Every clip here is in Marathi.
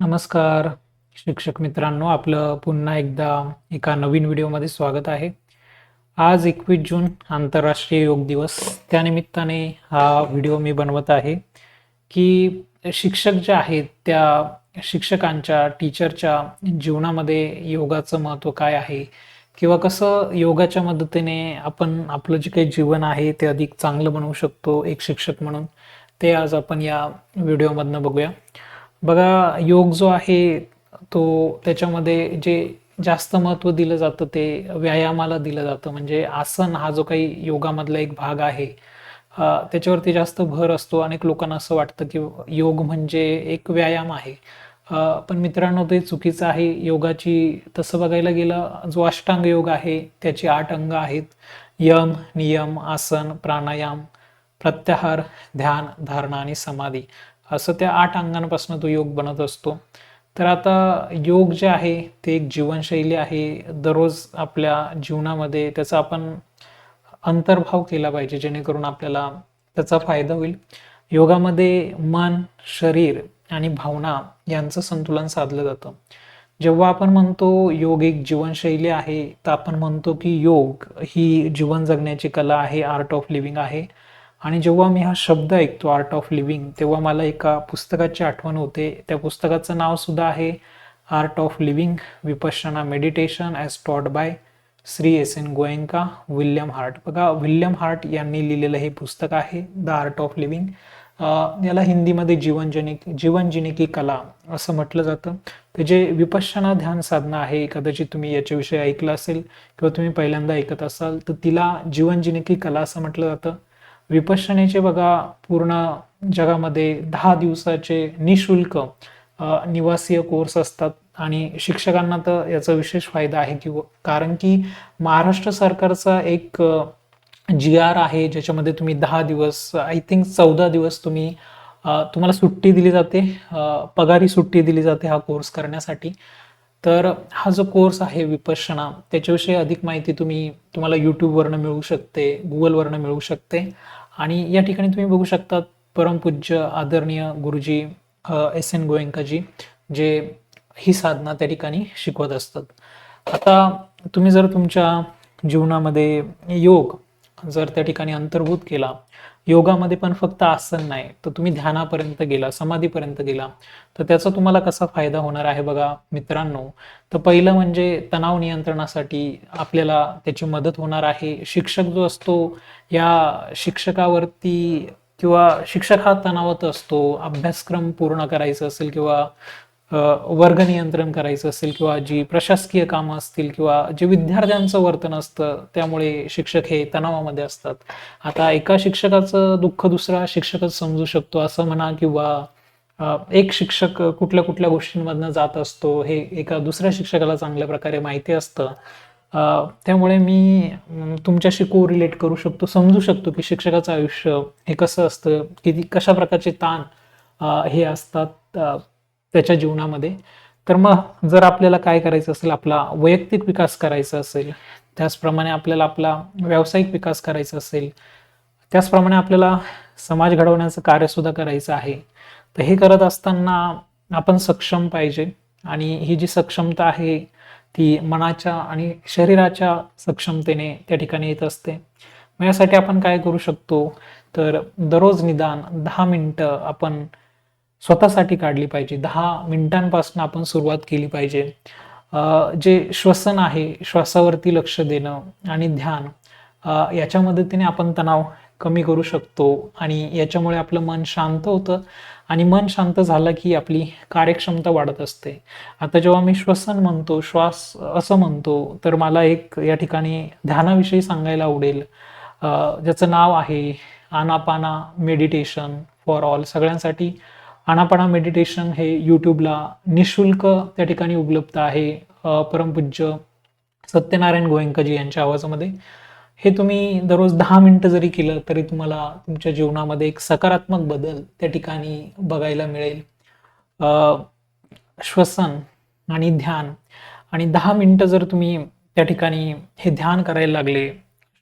नमस्कार शिक्षक मित्रांनो आपलं पुन्हा एकदा एका नवीन व्हिडिओमध्ये स्वागत आहे. आज एकवीस जून आंतरराष्ट्रीय योग दिवस. त्यानिमित्ताने हा व्हिडिओ मी बनवत आहे की शिक्षक जे आहेत त्या शिक्षकांच्या टीचरच्या जीवनामध्ये योगाचं महत्त्व काय आहे? किंवा कसं योगाच्या मदतीने आपण आपलं जे काही जीवन आहे ते अधिक चांगलं बनवू शकतो एक शिक्षक म्हणून? ते आज आपण या व्हिडिओमधनं बघूया. बघा योग जो आहे तो त्याच्यामध्ये जे जास्त महत्त्व दिलं जातं ते व्यायामाला दिलं जातं. म्हणजे आसन हा जो काही योगामधला एक भाग आहे त्याच्यावरती जास्त भर असतो. अनेक लोकांना असं वाटतं की योग म्हणजे एक व्यायाम आहे. पण मित्रांनो ते चुकीचं आहे. योगाची तसं बघायला गेलं जो अष्टांग योग आहे त्याची आठ अंग आहेत. यम नियम आसन प्राणायाम प्रत्याहार ध्यान धारणा आणि समाधी. असं त्या आठ अंगांपासून तो योग बनत असतो. तर आता योग जे आहे ते एक जीवनशैली आहे. दररोज आपल्या जीवनामध्ये त्याचा आपण अंतर्भाव केला पाहिजे जेणेकरून आपल्याला त्याचा फायदा होईल. योगामध्ये मन शरीर आणि भावना यांचं संतुलन साधलं जातं. जेव्हा आपण म्हणतो योग एक जीवनशैली आहे तर आपण म्हणतो की योग ही जीवन जगण्याची कला आहे आर्ट ऑफ लिव्हिंग आहे. आणि जेव्हा मी हा शब्द ऐकतो आर्ट ऑफ लिव्हिंग तेव्हा मला एका पुस्तकाची आठवण होते. त्या पुस्तकाचं नाव सुद्धा आहे art of living Vipassana meditation as taught by Shri S N Goenka William Hart बघा विल्यम हार्ट यांनी लिहिलेलं हे पुस्तक आहे द आर्ट ऑफ लिव्हिंग याला हिंदीमध्ये जीवनजनी जीवनजिनी जीवन की कला असं म्हटलं जातं. ते जे विपश्यना ध्यान साधना आहे कदाचित तुम्ही याच्याविषयी ऐकलं असेल किंवा तुम्ही पहिल्यांदा ऐकत असाल तर तिला जीवनजिनी की कला असं म्हटलं जातं. विपश्यनेचे बघा पूर्ण जगामध्ये दहा दिवसाचे निशुल्क निवासीय कोर्स असतात आणि शिक्षकांना तर याचा विशेष फायदा आहे की कारण की महाराष्ट्र सरकारचा एक जी आर आहे ज्याच्यामध्ये तुम्ही दहा दिवस आय थिंक चौदा दिवस तुम्ही तुम्हाला सुट्टी दिली जाते पगारी सुट्टी दिली जाते हा कोर्स करण्यासाठी. तर हा जो कोर्स आहे विपश्यना त्याच्याविषयी अधिक माहिती तुम्ही तुम्हाला यूट्यूबवरनं मिळू शकते गुगलवरनं मिळू शकते. आणि या ठिकाणी तुम्ही बघू शकता परमपूज्य आदरणीय गुरुजी एस एन गोयंकाजी जे ही साधना त्या ठिकाणी शिकवत असतात. आता तुम्ही जर तुमच्या जीवनामध्ये योग जर त्या ठिकाणी अंतर्भूत केला योगामध्ये पण फक्त आसन नाही. तर तुम्ही ध्यानापर्यंत गेला समाधीपर्यंत गेला तर त्याचा तुम्हाला कसा फायदा होणार आहे बघा मित्रांनो? तर पहिलं म्हणजे तणाव नियंत्रणासाठी आपल्याला त्याची मदत होणार आहे. शिक्षक जो असतो या शिक्षकावरती किंवा शिक्षक हा तणावात असतो अभ्यासक्रम पूर्ण करायचा असेल किंवा वर्ग नियंत्रण करायचं असेल किंवा जी प्रशासकीय कामं असतील किंवा जे विद्यार्थ्यांचं वर्तन असतं त्यामुळे शिक्षक हे तणावामध्ये असतात. आता एका शिक्षकाचं दुःख दुसरा शिक्षकच समजू शकतो असं म्हणा किंवा एक शिक्षक कुठल्या कुठल्या गोष्टींमधनं जात असतो हे एका दुसऱ्या शिक्षकाला चांगल्या प्रकारे माहिती असतं. त्यामुळे मी तुमच्याशी को रिलेट करू शकतो समजू शकतो की शिक्षकाचं आयुष्य हे कसं असतं किती कशा प्रकारचे ताण हे असतात. त्याच्या जीवनामध्ये. तर मग जर आपल्याला काय करायचं असेल आपला वैयक्तिक विकास करायचा असेल त्याचप्रमाणे आपल्याला आपला व्यावसायिक विकास करायचा असेल त्याचप्रमाणे आपल्याला समाज घडवण्याचं कार्यसुद्धा करायचं आहे. तर हे करत असताना आपण सक्षम पाहिजे आणि ही जी सक्षमता आहे ती मनाच्या आणि शरीराच्या सक्षमतेने त्या ठिकाणी येत असते. मग यासाठी आपण काय करू शकतो? तर दररोज निदान दहा मिनटं आपण स्वतःसाठी काढली पाहिजे. दहा मिनिटांपासून आपण सुरुवात केली पाहिजे. जे श्वसन आहे श्वासावरती लक्ष देणं आणि ध्यान याच्या मदतीने आपण तणाव कमी करू शकतो आणि याच्यामुळे आपलं मन शांत होतं आणि मन शांत झालं की आपली कार्यक्षमता वाढत असते. आता जेव्हा मी श्वसन म्हणतो श्वास असं म्हणतो तर मला एक या ठिकाणी ध्यानाविषयी सांगायला आवडेल. ज्याचं नाव आहे आनापाना मेडिटेशन फॉर ऑल. सगळ्यांसाठी आनापाना मेडिटेशन हे यूट्यूबला निशुल्क त्या ठिकाणी उपलब्ध आहे. परमपूज्य सत्यनारायण गोयंकाजी यांच्या आवाजामध्ये. हे तुम्ही दररोज दहा मिनटं जरी केलं तरी तुम्हाला तुमच्या जीवनामध्ये एक सकारात्मक बदल त्या ठिकाणी बघायला मिळेल. श्वसन आणि ध्यान. आणि दहा मिनटं जर तुम्ही त्या ठिकाणी हे ध्यान करायला लागले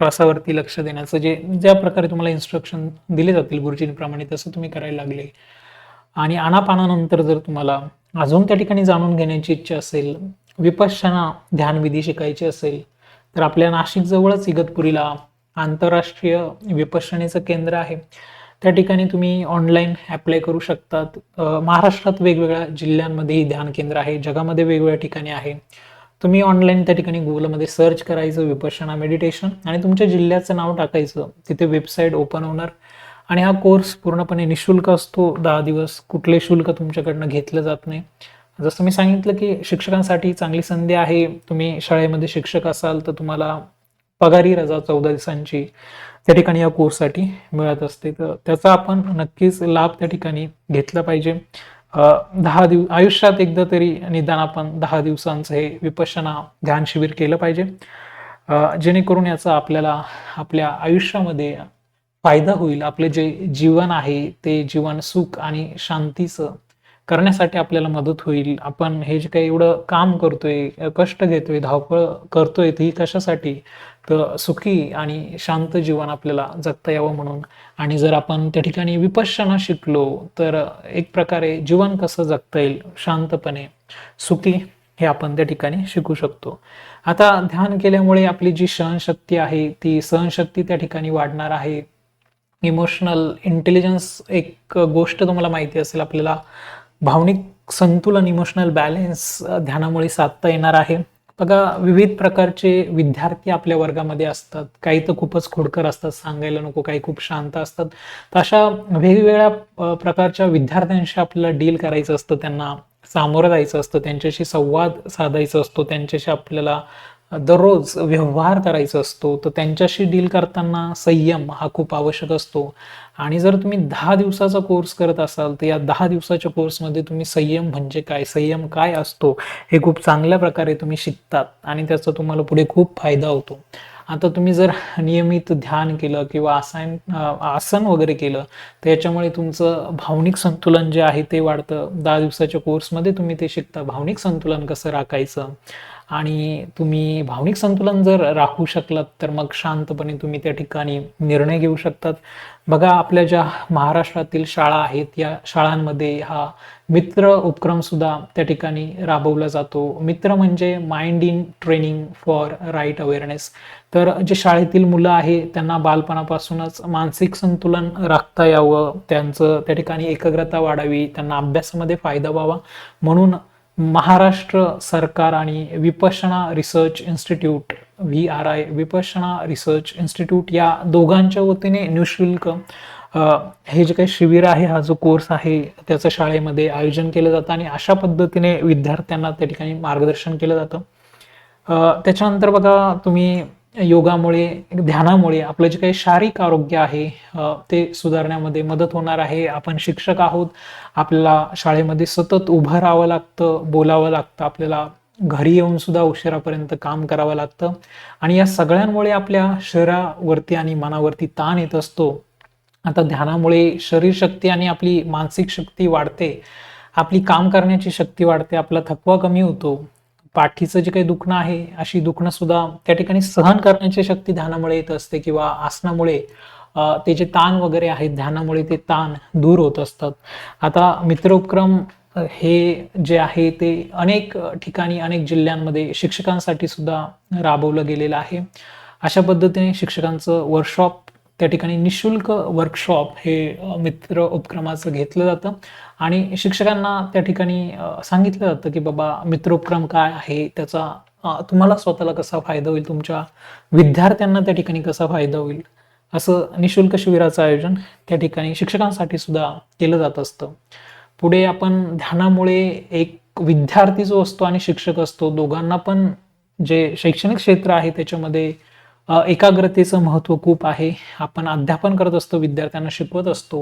श्वासावरती लक्ष देण्याचं जे ज्या प्रकारे तुम्हाला इन्स्ट्रक्शन दिले जातील गुरुजींप्रमाणे तसं तुम्ही करायला लागले. आणि आनापानानंतर जर तुम्हाला अजून त्या ठिकाणी जाणून घेण्याची इच्छा असेल विपश्यना ध्यानविधी शिकायची असेल तर आपल्या नाशिकजवळच इगतपुरीला आंतरराष्ट्रीय विपश्यनेचं केंद्र आहे. त्या ठिकाणी तुम्ही ऑनलाईन अप्लाय करू शकतात. महाराष्ट्रात वेगवेगळ्या जिल्ह्यांमध्ये ही ध्यान केंद्र आहे जगामध्ये वेगवेगळ्या ठिकाणी आहे. तुम्ही ऑनलाईन त्या ठिकाणी गुगलमध्ये सर्च करायचं विपश्यना मेडिटेशन आणि तुमच्या जिल्ह्याचं नाव टाकायचं. तिथे वेबसाईट ओपन होणार. आणि हा कोर्स पूर्णपणे निशुल्क असतो. दहा दिवस कुठले शुल्क तुमच्याकडनं घेतलं जात नाही. जसं मी सांगितलं की शिक्षकांसाठी चांगली संधी आहे. तुम्ही शाळेमध्ये शिक्षक असाल तर तुम्हाला पगारी रजा चौदा दिवसांची त्या ठिकाणी या कोर्ससाठी मिळत असते. तर त्याचा आपण नक्कीच लाभ त्या ठिकाणी घेतला पाहिजे. दहा दिव आयुष्यात एकदा तरी निदान आपण दहा दिवसांचं हे विपशना ध्यान शिबिर केलं पाहिजे. जेणेकरून याचा आपल्याला आपल्या आयुष्यामध्ये फायदा होईल आपले जे जीवन आहे ते जीवन सुख आणि शांतीचं करण्यासाठी आपल्याला मदत होईल. आपण हे जे काही एवढं काम करतोय कष्ट घेतोय धावपळ करतोय ती कशासाठी? तर सुखी आणि शांत जीवन आपल्याला जगता यावं म्हणून. आणि जर आपण त्या ठिकाणी विपश्यना शिकलो तर एक प्रकारे जीवन कसं जगता येईल? शांतपणे सुखी हे आपण त्या ठिकाणी शिकू शकतो. आता ध्यान केल्यामुळे आपली जी सहनशक्ती आहे ती सहनशक्ती त्या ठिकाणी वाढणार आहे. इमोशनल इंटेलिजन्स एक गोष्ट तुम्हाला माहिती असेल आपल्याला भावनिक संतुलन इमोशनल बॅलेन्स ध्यानामुळे साधता येणार आहे. बघा विविध प्रकारचे विद्यार्थी आपल्या वर्गामध्ये असतात. काही तर खूपच खोडकर असतात सांगायला नको काही खूप शांत असतात. तर अशा वेगवेगळ्या प्रकारच्या विद्यार्थ्यांशी आपल्याला डील करायचं असतं त्यांना सामोरं जायचं असतं त्यांच्याशी संवाद साधायचा असतो त्यांच्याशी आपल्याला दररोज व्यवहार करायचा असतो तर त्यांच्याशी डील करताना संयम हा खूप आवश्यक असतो. आणि जर तुम्ही दहा दिवसाचा कोर्स करत असाल तर या दहा दिवसाच्या कोर्समध्ये तुम्ही संयम म्हणजे काय? संयम काय असतो? हे खूप चांगल्या प्रकारे तुम्ही शिकतात आणि त्याचा तुम्हाला पुढे खूप फायदा होतो. आता तुम्ही जर नियमित ध्यान केलं किंवा आसन आसन वगैरे केलं तर याच्यामुळे तुमचं भावनिक संतुलन जे आहे ते वाढतं. दहा दिवसाच्या कोर्समध्ये तुम्ही ते शिकता. भावनिक संतुलन कसं राखायचं? आणि तुम्ही भावनिक संतुलन जर राखू शकलात तर मग शांतपणे तुम्ही त्या ठिकाणी निर्णय घेऊ शकतात. बघा आपल्या ज्या महाराष्ट्रातील शाळा आहेत या शाळांमध्ये हा मित्र उपक्रम सुद्धा त्या ठिकाणी राबवला जातो. मित्र म्हणजे mind in training for right awareness तर जे शाळेतील मुलं आहे त्यांना बालपणापासूनच मानसिक संतुलन राखता यावं त्यांचं त्या ठिकाणी एकाग्रता वाढावी त्यांना अभ्यासामध्ये फायदा व्हावा. म्हणून महाराष्ट्र सरकार आणि Vipassana research institute V R I Vipassana research institute या दोघांच्या वतीने निशुल्क हे जे काही शिबिर आहे हा जो कोर्स आहे त्याचं शाळेमध्ये आयोजन केलं जातं आणि अशा पद्धतीने विद्यार्थ्यांना त्या ठिकाणी मार्गदर्शन केलं जातं. त्याच्यानंतर बघा तुम्ही योगामुळे ध्यानामुळे आपलं जे काही शारीरिक आरोग्य आहे ते सुधारण्यामध्ये मदत होणार आहे. आपण शिक्षक आहोत. आपल्याला शाळेमध्ये सतत उभं राहावं लागतं बोलावं लागतं. आपल्याला घरी येऊन सुद्धा उशिरापर्यंत काम करावं लागतं. आणि या सगळ्यांमुळे आपल्या शरीरावरती आणि मनावरती ताण येत असतो. आता ध्यानामुळे शरीर शक्ती आणि आपली मानसिक शक्ती वाढते. आपली काम करण्याची शक्ती वाढते. आपला थकवा कमी होतो. पाठीचं जे काही दुखणं आहे अशी दुखणं सुद्धा त्या ठिकाणी सहन करण्याची शक्ती ध्यानामुळे येत असते किंवा आसनामुळे ते जे ताण वगैरे आहेत ध्यानामुळे ते ताण दूर होत असतात. आता मित्र उपक्रम हे जे आहे ते अनेक ठिकाणी अनेक जिल्ह्यांमध्ये शिक्षकांसाठी सुद्धा राबवलं गेलेलं आहे. अशा पद्धतीने शिक्षकांचं वर्कशॉप त्या ठिकाणी निशुल्क वर्कशॉप हे मित्र उपक्रमाचं घेतलं जातं. आणि शिक्षकांना त्या ठिकाणी सांगितलं जातं की बाबा मित्र उपक्रम काय आहे? त्याचा तुम्हाला स्वतःला कसा फायदा होईल? तुमच्या विद्यार्थ्यांना त्या ठिकाणी कसा फायदा होईल? असं निशुल्क शिबिराचं आयोजन त्या ठिकाणी शिक्षकांसाठी सुद्धा केलं जात असतं. पुढे आपण ध्यानामुळे एक विद्यार्थी जो असतो आणि शिक्षक असतो दोघांना पण जे शैक्षणिक क्षेत्र आहे त्याच्यामध्ये एकाग्रतेचं महत्त्व खूप आहे. आपण अध्यापन करत असतो विद्यार्थ्यांना शिकवत असतो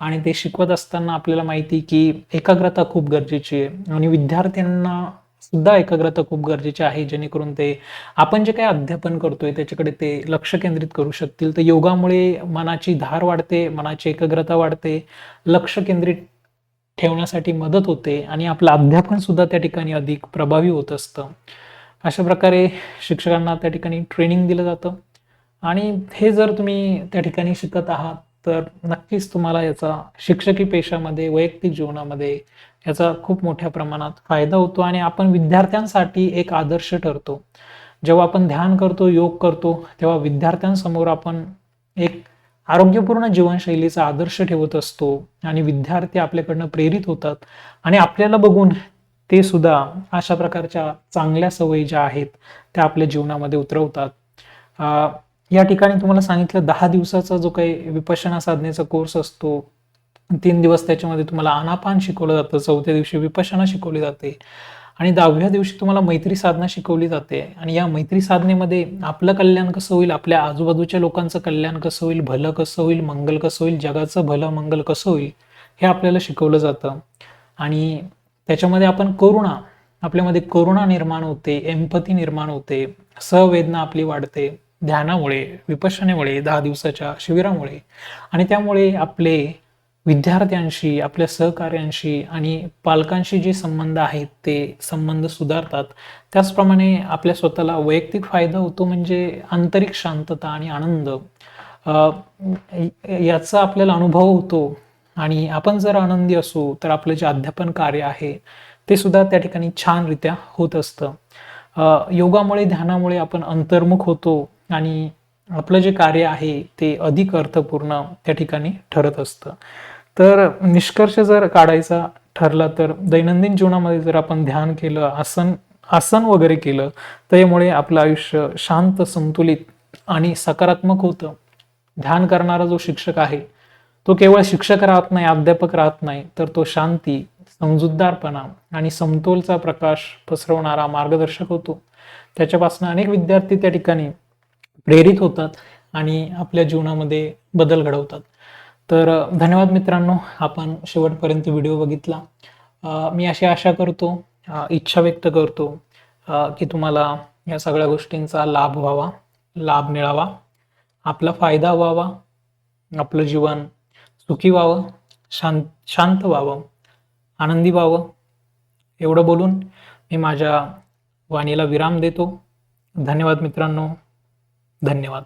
आणि ते शिकवत असताना आपल्याला माहिती की एकाग्रता खूप गरजेची आहे आणि विद्यार्थ्यांना सुद्धा एकाग्रता खूप गरजेची आहे जेणेकरून ते आपण जे काही अध्यापन करतोय त्याच्याकडे ते लक्ष केंद्रित करू शकतील. तर योगामुळे मनाची धार वाढते मनाची एकाग्रता वाढते लक्ष केंद्रित ठेवण्यासाठी मदत होते आणि आपलं अध्यापन सुद्धा त्या ठिकाणी अधिक प्रभावी होत असतं. अशा प्रकारे शिक्षकांना त्या ठिकाणी ट्रेनिंग दिलं जातं. आणि हे जर तुम्ही त्या ठिकाणी शिकत आहात तर नक्कीच तुम्हाला याचा शिक्षकी पेशामध्ये वैयक्तिक जीवनामध्ये याचा खूप मोठ्या प्रमाणात फायदा होतो आणि आपण विद्यार्थ्यांसाठी एक आदर्श ठरतो. जेव्हा आपण ध्यान करतो योग करतो तेव्हा विद्यार्थ्यांसमोर आपण एक आरोग्यपूर्ण जीवनशैलीचा आदर्श ठेवत असतो आणि विद्यार्थी आपल्याकडनं प्रेरित होतात. आणि आपल्याला बघून ते सुद्धा अशा प्रकारच्या चांगल्या सवयी ज्या आहेत त्या आपल्या जीवनामध्ये उतरवतात. या ठिकाणी तुम्हाला सांगितलं दहा दिवसाचा जो काही विपशना साधनेचा कोर्स असतो तीन दिवस त्याच्यामध्ये तुम्हाला आनापान शिकवलं जातं चौथ्या दिवशी विपशना शिकवली जाते आणि दहाव्या दिवशी तुम्हाला मैत्री साधना शिकवली जाते आणि या मैत्री साधनेमध्ये आपलं कल्याण कसं होईल आपल्या आजूबाजूच्या लोकांचं कल्याण कसं होईल भलं कसं होईल मंगल कसं होईल जगाचं भलं मंगल कसं होईल हे आपल्याला शिकवलं जातं. आणि त्याच्यामध्ये आपण करुणा आपल्यामध्ये करुणा निर्माण होते एम्पती निर्माण होते सहवेदना आपली वाढते ध्यानामुळे विपशनेमुळे दहा दिवसाच्या शिबिरामुळे. आणि त्यामुळे आपले विद्यार्थ्यांशी आपल्या सहकार्यांशी आणि पालकांशी जे संबंध आहेत ते संबंध सुधारतात. त्याचप्रमाणे आपल्या स्वतःला वैयक्तिक फायदा होतो म्हणजे आंतरिक शांतता आणि आनंद. याचा आपल्याला अनुभव होतो. आणि आपण जर आनंदी असू तर आपलं जे अध्यापन कार्य आहे ते सुद्धा त्या ठिकाणी छानरित्या होत असतं. योगामुळे ध्यानामुळे आपण अंतर्मुख होतो आणि आपलं जे कार्य आहे ते अधिक अर्थपूर्ण त्या ठिकाणी ठरत असतं. तर निष्कर्ष जर काढायचा ठरला तर दैनंदिन जीवनामध्ये जर आपण ध्यान केलं आसन आसन वगैरे केलं तर यामुळे आपलं आयुष्य शांत संतुलित आणि सकारात्मक होतं. ध्यान करणारा जो शिक्षक आहे तो केवळ शिक्षक राहत नाही अध्यापक राहत नाही तर तो शांती समजूतदारपणा आणि समतोलचा प्रकाश पसरवणारा मार्गदर्शक होतो. त्याच्यापासून अनेक विद्यार्थी त्या ठिकाणी प्रेरित होतात आणि आपल्या जीवनामध्ये बदल घडवतात. तर धन्यवाद मित्रांनो आपण शेवटपर्यंत व्हिडिओ बघितला. मी अशी आशा करतो इच्छा व्यक्त करतो की तुम्हाला या सगळ्या गोष्टींचा लाभ व्हावा लाभ मिळावा. आपला फायदा व्हावा आपलं जीवन सुखी व्हावं शांत शांत व्हावं आनंदी व्हावं. एवढं बोलून मी माझ्या वाणीला विराम देतो. धन्यवाद मित्रांनो. धन्यवाद.